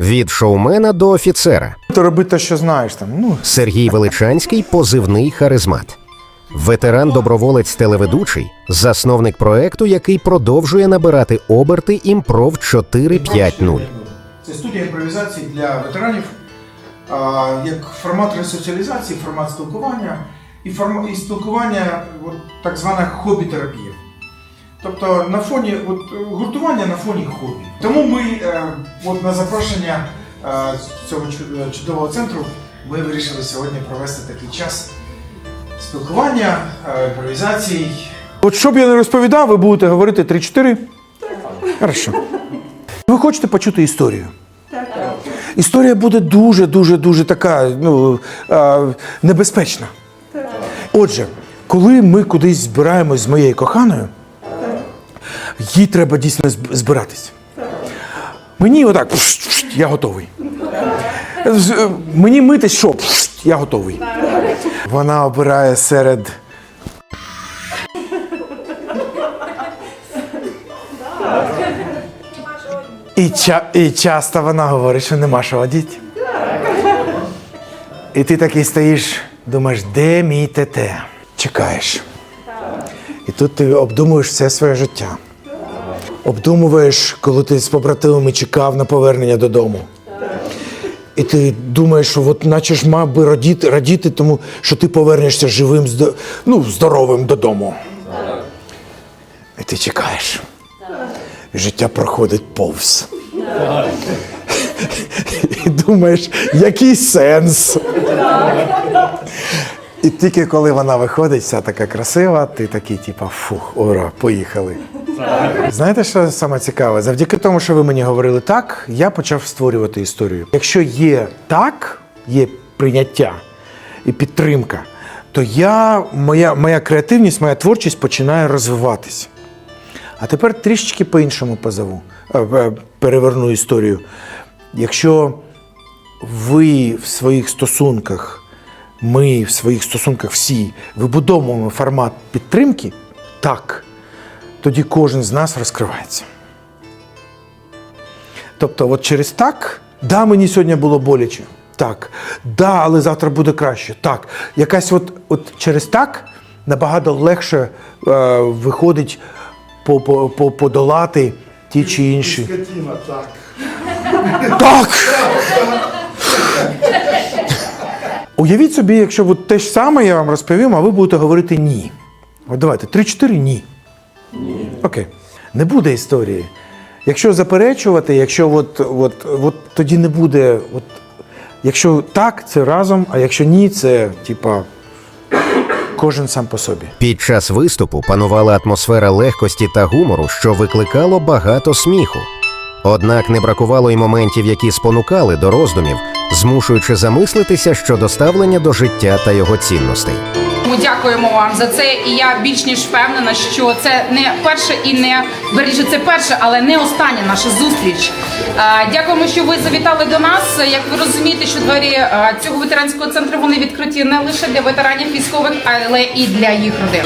Від шоумена до офіцера То роби те, що знаєш там. Ну, Сергій Величанський позивний харизмат. Ветеран доброволець телеведучий, засновник проекту, який продовжує набирати оберти імпров 450. Це студія імпровізації для ветеранів, а, як формат ресоціалізації, формат спілкування і, форма, і спілкування, от, так звана хобі-терапія. Тобто на фоні от, гуртування на фоні хобі. Тому ми е, от, на запрошення е, цього чу- чудового центру ми вирішили сьогодні провести такий час спілкування, е, імпровізацій, от що б я не розповідав, ви будете говорити 3-4? Хорошо. Ви хочете почути історію? Історія буде дуже, дуже, дуже така ну, а, небезпечна. Отже, коли ми кудись збираємось з моєю коханою, їй треба дійсно зб- збиратись. Мені отак, я готовий. Е, Мені митись що? Я готовий. Вона обирає серед І, ча- і часто вона говорить, що нема що одіти. І ти такий стоїш, думаєш, де мій ТТ? Чекаєш. І тут ти обдумуєш все своє життя. Обдумуєш, коли ти з побратимами чекав на повернення додому. І ти думаєш, що от наче ж мав би радіти, радіти тому, що ти повернешся живим, ну, здоровим додому. І ти чекаєш. Життя проходить повз. І думаєш, який сенс? І тільки коли вона виходить, вся така красива, ти такий, типа, фух, ура, поїхали. Знаєте, що саме цікаве? Завдяки тому, що ви мені говорили так, я почав створювати історію. Якщо є так, є прийняття і підтримка, то я, моя, моя креативність, моя творчість починає розвиватись. А тепер трішечки по-іншому позову, е, е, переверну історію. Якщо ви в своїх стосунках, ми в своїх стосунках всі вибудовуємо формат підтримки, так, тоді кожен з нас розкривається. Тобто, от через так, да, мені сьогодні було боляче. Так, да, але завтра буде краще. Так. Якась от, от через так набагато легше е, виходить по, по, по, подолати ті чи інші. Скотина, так. Так! Уявіть собі, якщо от те ж саме я вам розповім, а ви будете говорити ні. От давайте, три-чотири ні. Ні. Окей. Не буде історії. Якщо заперечувати, якщо от, от, от тоді не буде. От, якщо так, це разом, а якщо ні, це типа кожен сам по собі. Під час виступу панувала атмосфера легкості та гумору, що викликало багато сміху. Однак не бракувало й моментів, які спонукали до роздумів, змушуючи замислитися щодо ставлення до життя та його цінностей. Ми дякуємо вам за це, і я більш ніж впевнена, що це не перше і не верніше, це перше, але не остання наша зустріч. Е, Дякуємо, що ви завітали до нас. Як ви розумієте, що двері е, цього ветеранського центру вони відкриті не лише для ветеранів військових, але і для їх родин.